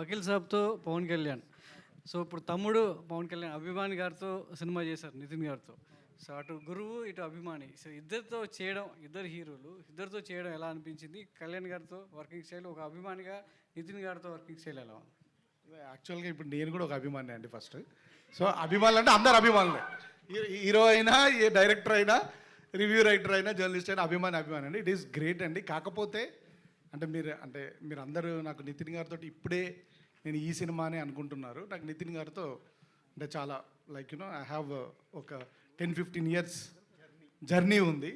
వకీల్ సాబ్తో పవన్ కళ్యాణ్. సో ఇప్పుడు తమ్ముడు పవన్ కళ్యాణ్ అభిమాని గారితో సినిమా చేశారు నితిన్ గారితో. సో అటు గురువు ఇటు అభిమాని. సో ఇద్దరితో చేయడం ఇద్దరు హీరోలు ఇద్దరితో చేయడం ఎలా అనిపించింది? కళ్యాణ్ గారితో వర్కింగ్ స్టైల్ ఒక అభిమానిగా నితిన్ గారితో వర్కింగ్ స్టైల్ ఎలా ఉంది? యాక్చువల్గా ఇప్పుడు నేను కూడా ఒక అభిమాని అండి ఫస్ట్. సో అభిమానులు అంటే అందరు అభిమానులే. హీరో అయినా ఏ డైరెక్టర్ అయినా రివ్యూ రైటర్ అయినా జర్నలిస్ట్ అయినా అభిమాని అభిమాని అండి. ఇట్ ఈస్ గ్రేట్ అండి. కాకపోతే అంటే మీరు అంటే మీరు అందరూ నాకు నితిన్ గారితో ఇప్పుడే నేను ఈ సినిమానే అనుకుంటున్నారు. నాకు నితిన్ గారితో అంటే చాలా like you know I have ఒక టెన్ ఫిఫ్టీన్ ఇయర్స్ జర్నీ ఉంది.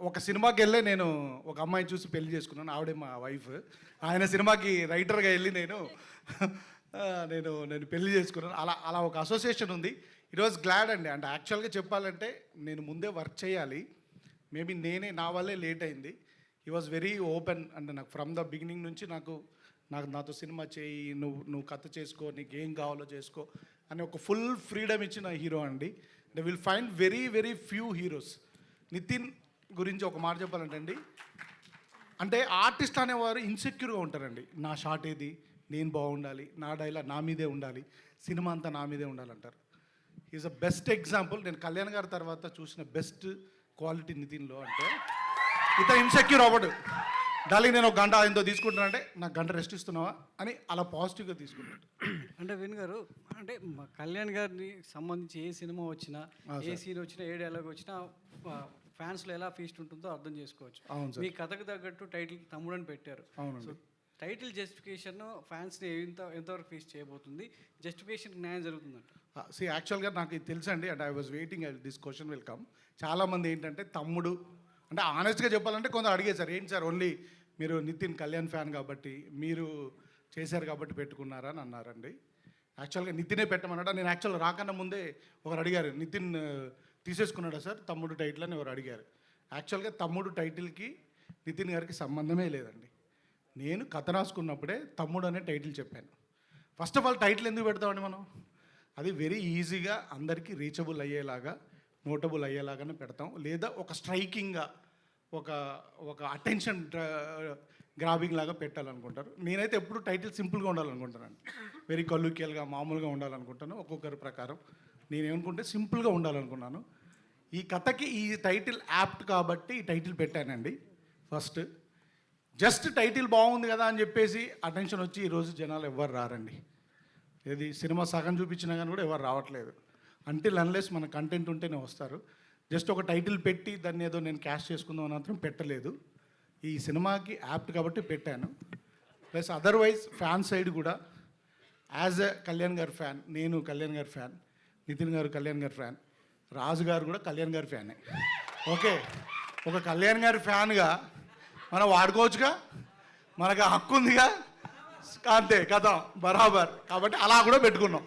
ఒక సినిమాకి వెళ్ళే నేను ఒక అమ్మాయిని చూసి పెళ్ళి చేసుకున్నాను. ఆవిడే మా వైఫ్ ఆయన సినిమాకి రైటర్గా వెళ్ళి నేను నేను నేను పెళ్ళి చేసుకున్నాను. అలా అలా ఒక అసోసియేషన్ ఉంది. ఇట్ వాజ్ గ్లాడ్ అండి. అంటే యాక్చువల్గా చెప్పాలంటే నేను ముందే వర్క్ చేయాలి. మేబీ నేనే నా వల్లే లేట్ అయింది. ఈ వాజ్ వెరీ ఓపెన్ అంటే నాకు ఫ్రమ్ ద బిగినింగ్ నుంచి నాకు నాకు నాతో సినిమా చేయి నువ్వు నువ్వు కథ చేసుకో నీకు ఏం కావాలో చేసుకో అని ఒక ఫుల్ ఫ్రీడమ్ ఇచ్చిన హీరో అండి. అంటే will find very very few heroes Nithin గురించి ఒక మాట చెప్పాలంటే అండి అంటే ఆర్టిస్ట్ అనేవారు ఇన్సెక్యూర్గా ఉంటారండి. నా షాట్ ఏది? నేను బాగుండాలి. నా డైలాగ్ నా మీదే ఉండాలి. సినిమా అంతా నా మీదే ఉండాలంటారు. ఈజ్ అ బెస్ట్ ఎగ్జాంపుల్ నేను కళ్యాణ్ గారి తర్వాత చూసిన బెస్ట్ క్వాలిటీ నితిన్లో అంటే ఇత ఇన్సెక్యూర్ అవ్వడు. డాలి నేను ఒక గంట ఆయనతో తీసుకుంటానంటే నాకు గంట రెస్ట్ ఇస్తున్నావా? అని అలా పాజిటివ్గా తీసుకుంటాడు. అంటే విన్ గారు అంటే మా కళ్యాణ్ గారిని సంబంధించి ఏ సినిమా వచ్చినా ఏ సీన్ వచ్చినా ఏ డైలాగ్ వచ్చినా ఫ్యాన్స్లో ఎలా ఫీస్ట్ ఉంటుందో అర్థం చేసుకోవచ్చు. అవును మీ కథకు తగ్గట్టు టైటిల్ తమ్ముడు అని పెట్టారు. అవునండి. సో టైటిల్ జస్టిఫికేషన్ ఫ్యాన్స్ని ఎంత ఎంతవరకు ఫీస్ట్ చేయబోతుంది? జస్టిఫికేషన్ న్యాయం జరుగుతుందంట. సి యాక్చువల్గా నాకు ఇది తెలుసండి and I was waiting this question will come చాలామంది ఏంటంటే తమ్ముడు అంటే ఆనెస్ట్గా చెప్పాలంటే కొందరు అడిగేది సార్ ఏంటి సార్ ఓన్లీ మీరు నితిన్ కళ్యాణ్ ఫ్యాన్ కాబట్టి మీరు చేశారు కాబట్టి పెట్టుకున్నారా? అని అన్నారండి. యాక్చువల్గా నితినే పెట్టమన్నాడా? నేను యాక్చువల్ రాకన్నా ముందే ఒకరు అడిగారు నితిన్ తీసేసుకున్నాడా సార్? తమ్ముడు టైటిల్ అని ఎవరు అడిగారు. యాక్చువల్గా తమ్ముడు టైటిల్కి నితిన్ గారికి సంబంధమే లేదండి. నేను కథ రాసుకున్నప్పుడే తమ్ముడు అనే టైటిల్ చెప్పాను. ఫస్ట్ ఆఫ్ ఆల్ టైటిల్ ఎందుకు పెడతామండి మనం? అది వెరీ ఈజీగా అందరికీ రీచబుల్ అయ్యేలాగా నోటబుల్ అయ్యేలాగానే పెడతాం. లేదా ఒక స్ట్రైకింగ్గా ఒక ఒక అటెన్షన్ గ్రాబింగ్ లాగా పెట్టాలనుకుంటారు. నేనైతే ఎప్పుడు టైటిల్ సింపుల్గా ఉండాలనుకుంటాను వెరీ కల్లుకేల్గా మామూలుగా ఉండాలనుకుంటాను. ఒక్కొక్కరి ప్రకారం. నేనేమనుకుంటే సింపుల్గా ఉండాలనుకున్నాను. ఈ కథకి ఈ టైటిల్ యాప్ట్ కాబట్టి ఈ టైటిల్ పెట్టానండి. ఫస్ట్ జస్ట్ టైటిల్ బాగుంది కదా అని చెప్పేసి అటెన్షన్ వచ్చి ఈరోజు జనాలు ఎవ్వరు రారండి. ఏది సినిమా సగం చూపించినా కానీ కూడా ఎవరు రావట్లేదు. అంటిల్ అన్లెస్ మన కంటెంట్ ఉంటేనే వస్తారు. జస్ట్ ఒక టైటిల్ పెట్టి దాన్ని ఏదో నేను క్యాష్ చేసుకుందాం అని మాత్రం పెట్టలేదు. ఈ సినిమాకి యాప్ట్ కాబట్టి పెట్టాను. ప్లస్ అదర్వైజ్ ఫ్యాన్ సైడ్ కూడా యాజ్ ఎ కళ్యాణ్ గారి ఫ్యాన్ నేను కళ్యాణ్ గారి ఫ్యాన్ నితిన్ గారు కళ్యాణ్ గారి ఫ్యాన్ రాజు గారు కూడా కళ్యాణ్ గారి ఫ్యానే ఓకే ఒక కళ్యాణ్ గారి ఫ్యాన్గా మనం వాడుకోవచ్చుగా? మనకు హక్కు ఉందిగా అంతే కదా బరాబర్. కాబట్టి అలా కూడా పెట్టుకున్నాం.